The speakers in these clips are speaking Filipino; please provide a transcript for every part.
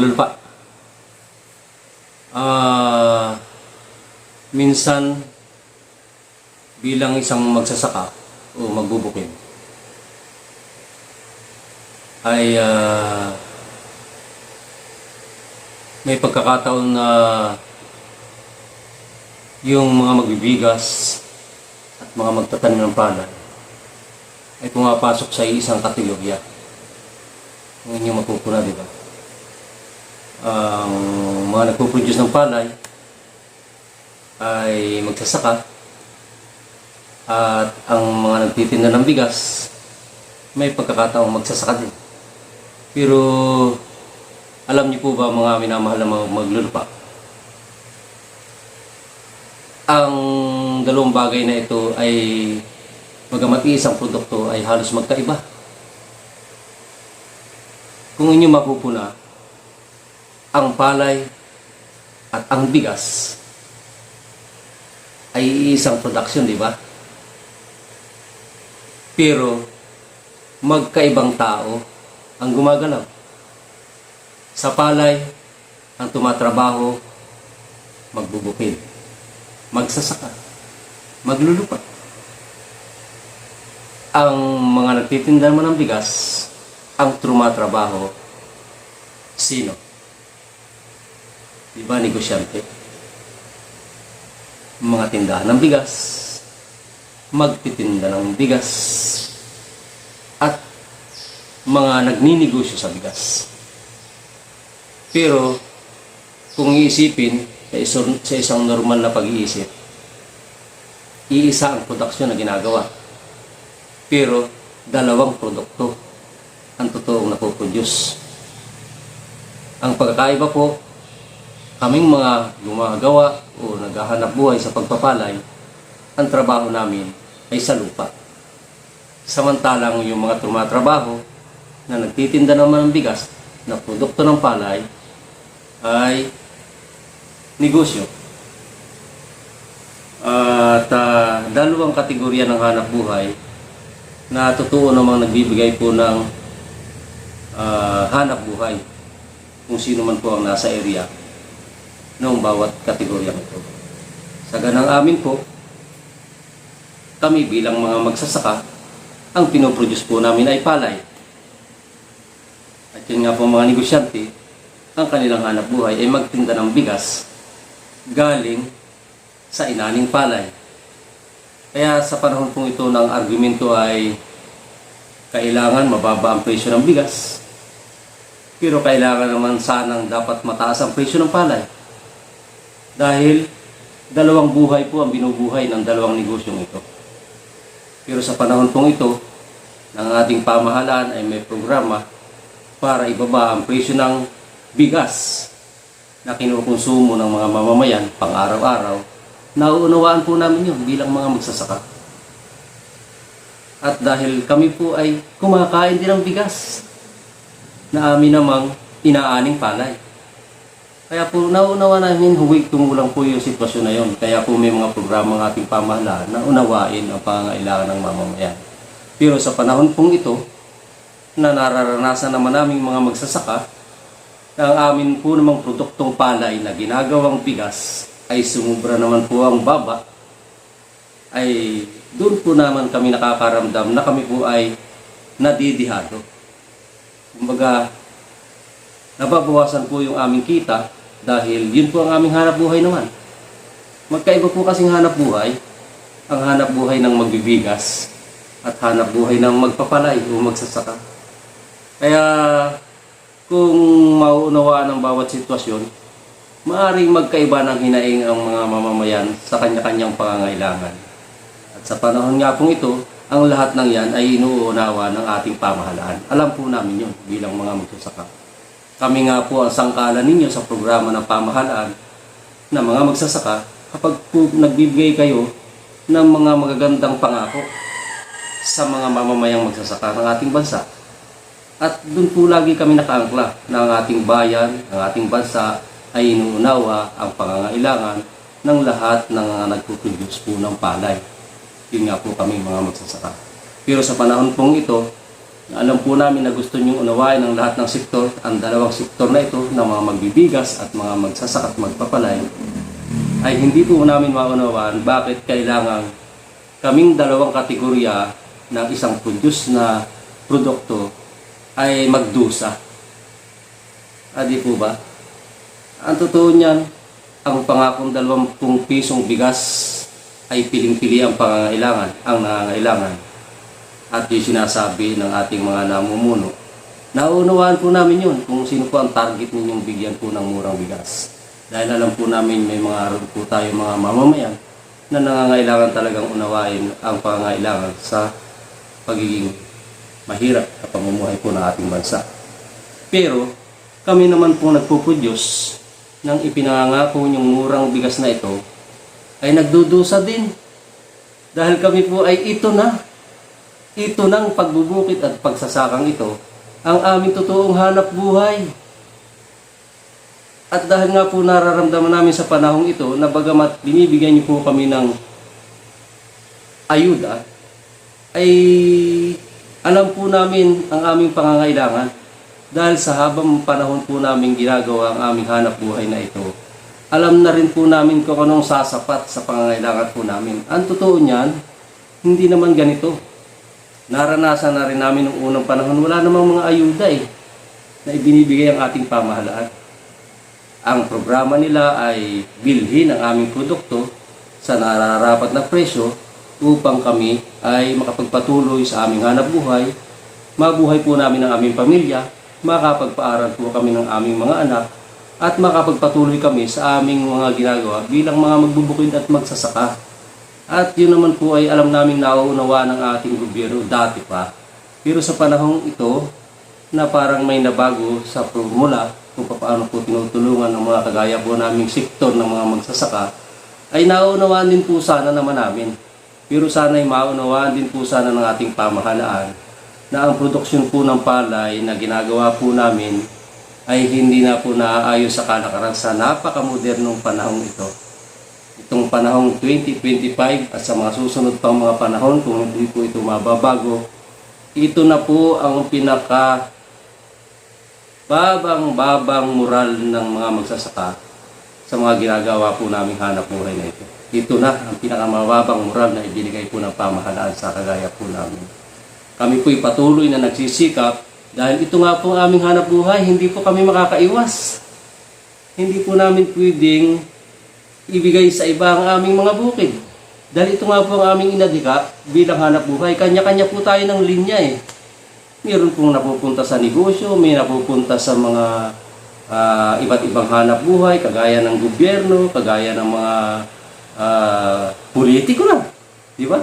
maglulupa. Ah, minsan bilang isang magsasaka o magbubukid ay ah, may pagkakataon na yung mga magbibigas at mga magtatanim ng palay ay pumapasok sa isang kategorya. Kung inyong mapupuna, di ba? Ang mga nagpo-produce ng palay ay magsasaka at ang mga nagtitinda ng bigas may pagkakataong magsasaka din. Pero alam niyo po ba mga minamahal na maglulupa? Ang dalawang bagay na ito ay bagamat isang produkto ay halos magkaiba. Kung inyo mapupuna, ang palay at ang bigas ay isang production, di ba? Pero magkaibang tao ang gumagalaw. Sa palay, ang tumatrabaho, magbubukid, magsasaka, maglulupa. Ang mga nagtitinda naman ng bigas, ang trumatrabaho, sino? Di ba negosyante? Mga tindahan ng bigas, magtitinda ng bigas, at mga nagninegosyo sa bigas. Pero, kung iisipin sa isang, sa isang normal na pag-iisip, iisa ang produksyon na ginagawa. Pero, dalawang produkto ang totoong napoproduce. Ang pagkakaiba po, kaming mga gumagawa o naghahanap buhay sa pagpapalay, ang trabaho namin ay sa lupa. Samantalang yung mga tumatrabaho na nagtitinda naman ng bigas na produkto ng palay ay negosyo. At ah, dalawang kategorya ng hanap buhay na totoo namang nagbibigay po ng ah, hanap buhay kung sino man po ang nasa area ng bawat kategorya ito. Sa ganang amin po, kami bilang mga magsasaka, ang pinoproduce po namin ay palay. At yun nga po mga negosyante, ang kanilang hanap buhay ay magtinda ng bigas galing sa inaning palay. Kaya sa panahon pong ito ng argumento ay kailangan mababa ang presyo ng bigas. Pero kailangan naman sanang dapat mataas ang presyo ng palay. Dahil dalawang buhay po ang binubuhay ng dalawang negosyong ito. Pero sa panahon pong ito, ng ating pamahalaan ay may programa para ibaba ang presyo ng bigas na kinukonsumo ng mga mamamayan pang araw-araw. Nauunawaan po namin yun bilang mga magsasaka. At dahil kami po ay kumakain din ng bigas na amin namang inaaning palay. Kaya po nauunawa namin huwag tumulang po yung sitwasyon na yun. Kaya po may mga programa ng ating pamahalaan na unawain ang pangangailangan ng mamamayan. Pero sa panahon pong ito, na nararanasan naman naming mga magsasaka, ang amin po namang produktong palay na ginagawang bigas ay sumubra naman po ang baba, ay doon po naman kami nakakaramdam na kami po ay nadidihado. Kumbaga, nababawasan po yung aming kita dahil yun po ang aming hanap buhay naman. Magkaiba po kasing hanap buhay, ang hanap buhay ng magbibigas at hanap buhay ng magpapalay o magsasaka. Kaya kung mauunawaan ang bawat sitwasyon, maaaring magkaiba ng hinaing ang mga mamamayan sa kanya-kanyang pangangailangan. At sa panahon nga pong ito, ang lahat ng yan ay inuunawa ng ating pamahalaan. Alam po namin yun bilang mga magsasaka. Kami nga po ang sangkalan ninyo sa programa ng pamahalaan na mga magsasaka kapag po nagbibigay kayo ng mga magagandang pangako sa mga mamamayang magsasaka ng ating bansa. At doon po lagi kami nakaangkla na ang ating bayan, ang ating bansa ay inuunawa ang pangangailangan ng lahat ng mga nagpo-produce po ng palay. Yun nga po kami mga magsasaka. Pero sa panahon pong ito, Alam po namin na gusto niyong unawain ang lahat ng sektor, ang dalawang sektor na ito ng mga magbibigas at mga magsasak at magpapalay, ay hindi po namin maunawaan bakit kailangan kaming dalawang kategorya ng isang produce na produkto ay magdusa. Adi po ba? Ang totoo niyan, ang pangakong 20 pisong bigas ay piling-pili ang pangangailangan, ang nangangailangan. At yung sinasabi ng ating mga namumuno. Nauunawaan po namin yun kung sino po ang target ninyong bigyan po ng murang bigas. Dahil alam po namin may mga po tayo mga mamamayan na nangangailangan talagang unawain ang pangangailangan sa pagiging mahirap na pamumuhay po ng ating bansa. Pero kami naman po nagpupudyos ng ipinangako niyong murang bigas na ito ay nagdudusa din. Dahil kami po ay ito na. Ito ng pagbubukit at pagsasakang ito ang aming totoong hanap buhay. At dahil nga po nararamdaman namin sa panahong ito na bagamat binibigyan niyo po kami ng ayuda, ay alam po namin ang aming pangangailangan dahil sa habang panahon po namin ginagawa ang aming hanap buhay na ito, alam na rin po namin kung anong sasapat sa pangangailangan po namin. Ang totoo niyan, hindi naman ganito. Naranasan na rin namin noong unang panahon, wala namang mga ayuda eh, na ibinibigay ang ating pamahalaan. Ang programa nila ay bilhin ang aming produkto sa nararapat na presyo upang kami ay makapagpatuloy sa aming hanap buhay, mabuhay po namin ang aming pamilya, makapagpaaral po kami ng aming mga anak, at makapagpatuloy kami sa aming mga ginagawa bilang mga magbubukid at magsasaka. At yun naman po ay alam namin nauunawa ng ating gobyerno dati pa. Pero sa panahong ito, na parang may nabago sa formula kung paano po tinutulungan ng mga kagaya po naming sektor ng mga magsasaka, ay naunawaan din po sana naman namin. Pero sana ay maunawaan din po sana ng ating pamahalaan na ang produksyon po ng palay na ginagawa po namin ay hindi na po naaayon sa kalakaran sa napakamodernong panahong ito. Itong panahong 2025 at sa mga susunod pang mga panahon kung hindi po ito mababago, ito na po ang pinaka babang-babang moral ng mga magsasaka sa mga ginagawa po naming hanap buhay na ito. Ito na ang pinakamababang moral na ibinigay po ng pamahalaan sa kagaya po namin. Kami po'y patuloy na nagsisikap dahil ito nga po ang aming hanap buhay, hindi po kami makakaiwas. Hindi po namin pwedeng ibigay sa iba ang aming mga bukid. Dahil ito nga po ang aming inadika bilang hanap buhay. Kanya-kanya po tayo ng linya eh. Meron pong napupunta sa negosyo, may napupunta sa mga ah, iba't ibang hanap buhay, kagaya ng gobyerno, kagaya ng mga ah, politiko lang. Di ba?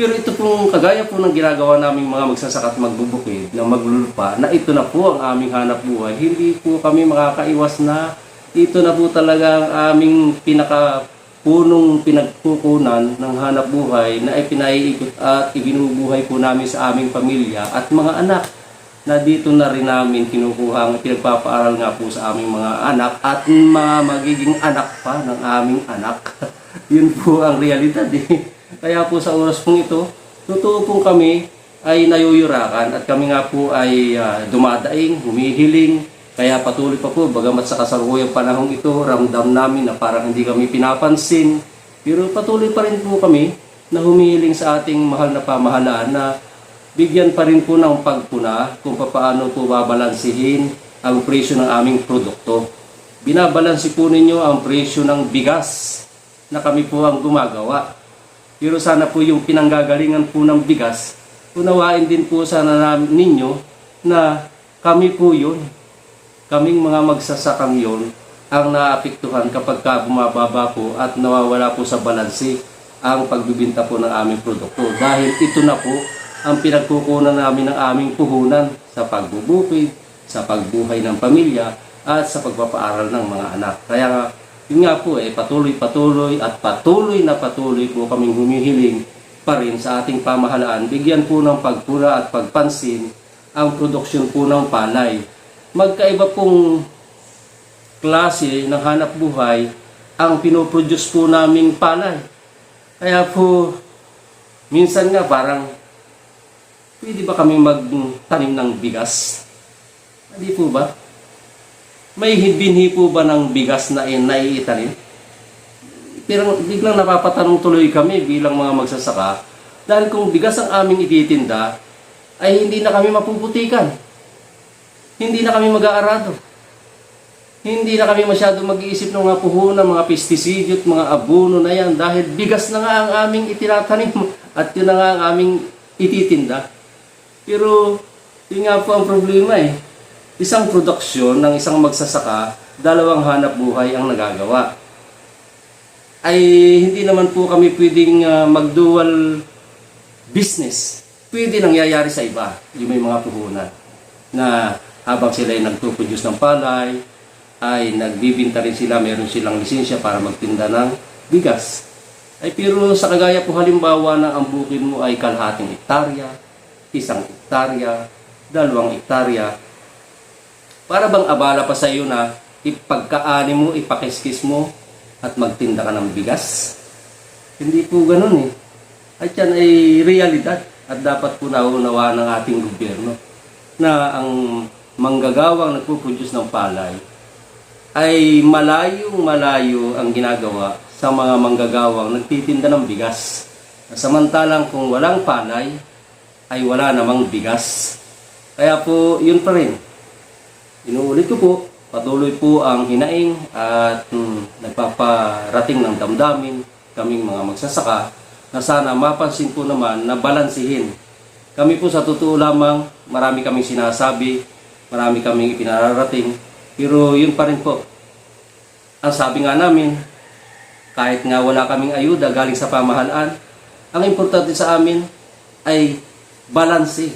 Pero ito pong kagaya po ng ginagawa naming mga magsasaka at magbubukid na maglulupa na ito na po ang aming hanap buhay. Hindi po kami makakaiwas na ito na po talaga ang aming pinaka punong pinagkukunan ng hanap buhay na ipinaiikot at ibinubuhay po namin sa aming pamilya at mga anak na dito na rin namin kinukuha ang pinagpapaaral nga po sa aming mga anak at mga magiging anak pa ng aming anak. Yun po ang realidad eh. Kaya po sa oras pong ito, totoo pong kami ay nayuyurakan at kami nga po ay ah, dumadaing, humihiling, kaya patuloy pa po, bagamat sa kasalukuyang panahong ito, ramdam namin na parang hindi kami pinapansin. Pero patuloy pa rin po kami na humihiling sa ating mahal na pamahalaan na bigyan pa rin po ng pagpuna kung paano po babalansihin ang presyo ng aming produkto. Binabalansi po ninyo ang presyo ng bigas na kami po ang gumagawa. Pero sana po yung pinanggagalingan po ng bigas, unawain din po sana na, ninyo na kami po yun. Kaming mga magsasakang yun ang naapektuhan kapag ka bumababa po at nawawala po sa balansi ang pagbibinta po ng aming produkto. Dahil ito na po ang pinagkukunan namin ng aming puhunan sa pagbubukid, sa pagbuhay ng pamilya, at sa pagpapaaral ng mga anak. Kaya nga, yun nga po eh, patuloy-patuloy at patuloy na patuloy po kaming humihiling pa rin sa ating pamahalaan. Bigyan po ng pagpura at pagpansin ang produksyon po ng palay. Magkaiba pong klase ng hanap buhay ang pinoproduce po naming palay. Kaya po, minsan nga parang pwede ba kami magtanim ng bigas? Hindi po ba? May binhi po ba ng bigas na naiitanim? Pero biglang napapatanong tuloy kami bilang mga magsasaka dahil kung bigas ang aming ititinda ay hindi na kami mapuputikan. Hindi na kami mag-aarado. Hindi na kami masyado mag-iisip ng mga puhunan, mga pesticide at mga abono na yan dahil bigas na nga ang aming itinatanim at yun na nga ang aming ititinda. Pero yun nga po ang problema eh. Isang produksyon ng isang magsasaka, dalawang hanap buhay ang nagagawa. Ay hindi naman po kami pwedeng ah, mag-dual business. Pwede nangyayari sa iba, yung may mga puhunan na habang sila ay nagpo-produce ng palay, ay nagbibinta rin sila, meron silang lisensya para magtinda ng bigas. Ay pero sa kagaya po halimbawa na ang bukid mo ay kalahating hektarya, isang hektarya, dalawang hektarya, para bang abala pa sa iyo na ipagkaani mo, ipakiskis mo, at magtinda ka ng bigas? Hindi po ganun eh. At yan ay realidad at dapat po naunawa ng ating gobyerno na ang manggagawang nagpo-produce ng palay ay malayong malayo ang ginagawa sa mga manggagawang nagtitinda ng bigas. Samantalang kung walang palay, ay wala namang bigas. Kaya po, yun pa rin. Inuulit ko po, patuloy po ang hinaing at mm, nagpaparating ng damdamin kaming mga magsasaka na sana mapansin po naman na balansihin. Kami po sa totoo lamang, marami kaming sinasabi, marami kaming ipinararating, pero yun pa rin po. Ang sabi nga namin, kahit nga wala kaming ayuda galing sa pamahalaan, ang importante sa amin ay balanse.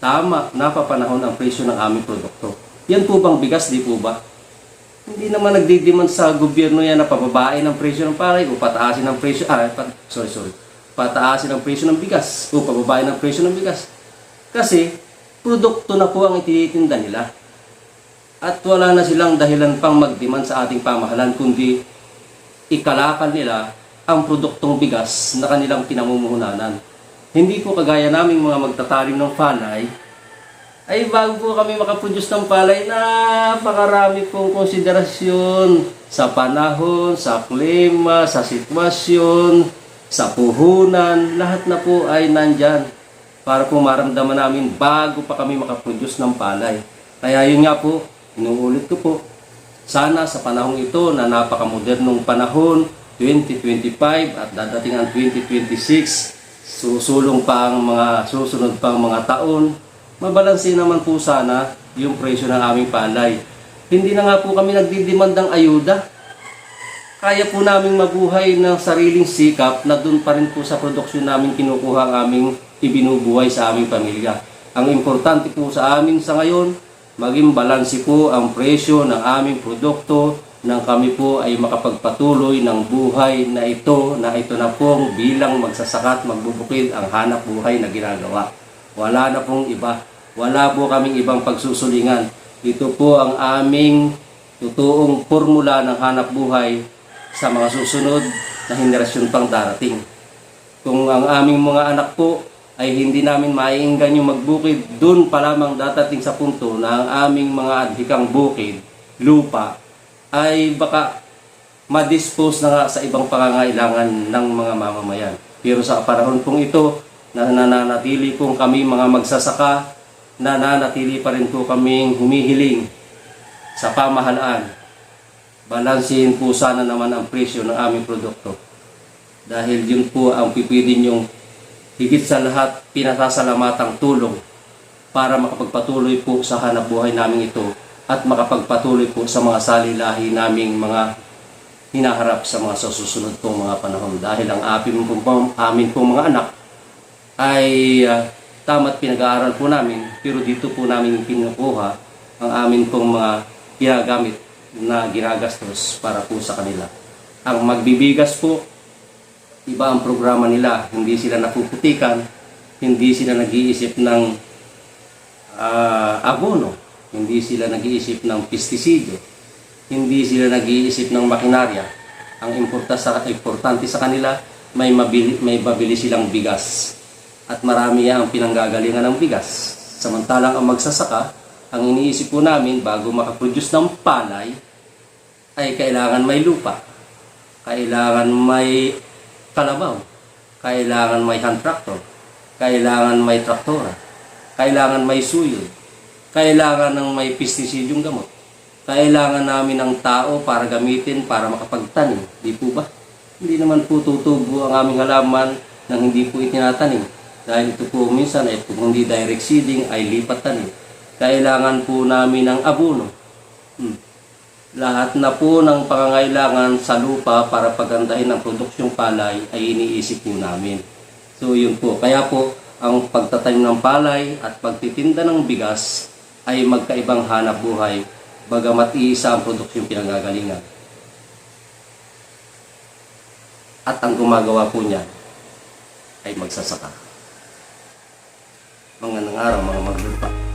Tama, napapanahon ang presyo ng aming produkto. Yan po bang bigas, di po ba? Hindi naman nagdidiman sa gobyerno yan na pababain ang presyo ng palay o pataasin ang presyo, ah, pa- sorry, sorry, pataasin ang presyo ng bigas o pababain ang presyo ng bigas. Kasi, produkto na po ang ititinda nila. At wala na silang dahilan pang magdemand sa ating pamahalan, kundi ikalakal nila ang produktong bigas na kanilang pinamumuhunanan. Hindi po kagaya naming mga magtatanim ng palay, ay bago po kami makaproduce ng palay, napakarami pong konsiderasyon sa panahon, sa klima, sa sitwasyon, sa puhunan, lahat na po ay nandyan para po maramdaman namin bago pa kami makaproduce ng palay. Kaya yun nga po, inuulit ko po, sana sa panahong ito na napakamodernong panahon, 2025 at dadating ang 2026, susulong pa ang mga susunod pang mga taon, mabalansin naman po sana yung presyo ng aming palay. Hindi na nga po kami nagdidemand ng ayuda. Kaya po namin mabuhay ng sariling sikap na doon pa rin po sa produksyon namin kinukuha ang aming ibinubuhay sa aming pamilya. Ang importante po sa amin sa ngayon, maging balansi po ang presyo ng aming produkto nang kami po ay makapagpatuloy ng buhay na ito na ito na pong bilang magsasakat magbubukid ang hanap buhay na ginagawa. Wala na pong iba. Wala po kaming ibang pagsusulingan. Ito po ang aming totoong formula ng hanap buhay sa mga susunod na henerasyon pang darating. Kung ang aming mga anak po ay hindi namin maiinggan yung magbukid, doon pa lamang datating sa punto na ang aming mga adhikang bukid, lupa, ay baka ma-dispose na nga sa ibang pangangailangan ng mga mamamayan. Pero sa panahon pong ito, na nananatili pong kami mga magsasaka, nananatili pa rin po kaming humihiling sa pamahalaan. Balansin po sana naman ang presyo ng aming produkto. Dahil yun po ang pipili niyong higit sa lahat pinasasalamatang tulong para makapagpatuloy po sa hanap buhay namin ito at makapagpatuloy po sa mga salilahi naming mga hinaharap sa mga susunod pong mga panahon. Dahil ang amin pong, amin pong mga anak ay uh, tama't pinag-aaral po namin pero dito po namin pinukuha ang amin pong mga ginagamit na ginagastos para po sa kanila. Ang magbibigas po, iba ang programa nila. Hindi sila napuputikan, hindi sila nag-iisip ng ah, abono, hindi sila nag-iisip ng pestiside, hindi sila nag-iisip ng makinarya. Ang importante sa, importante sa kanila, may, mabili, may babili silang bigas. at marami ang pinanggagalingan ng bigas. Samantalang ang magsasaka, ang iniisip po namin bago makaproduce ng palay, ay kailangan may lupa, kailangan may kalabaw, kailangan may hand tractor, kailangan may traktora, kailangan may suyo, kailangan ng may pesticidyong gamot, kailangan namin ng tao para gamitin para makapagtanim. Di po ba? Hindi naman po tutubo ang aming halaman nang hindi po itinatanim. Dahil ito po minsan ay kung hindi direct seeding ay lipat tanim. Kailangan po namin ng abono. Hmm. Lahat na po ng pangangailangan sa lupa para pagandahin ang produksyong palay ay iniisip po namin. So yun po. Kaya po ang pagtatanim ng palay at pagtitinda ng bigas ay magkaibang hanap buhay bagamat iisa ang produksyong pinanggagalingan. At ang gumagawa po niyan ay magsasaka. Mga nang araw, mga maglupa.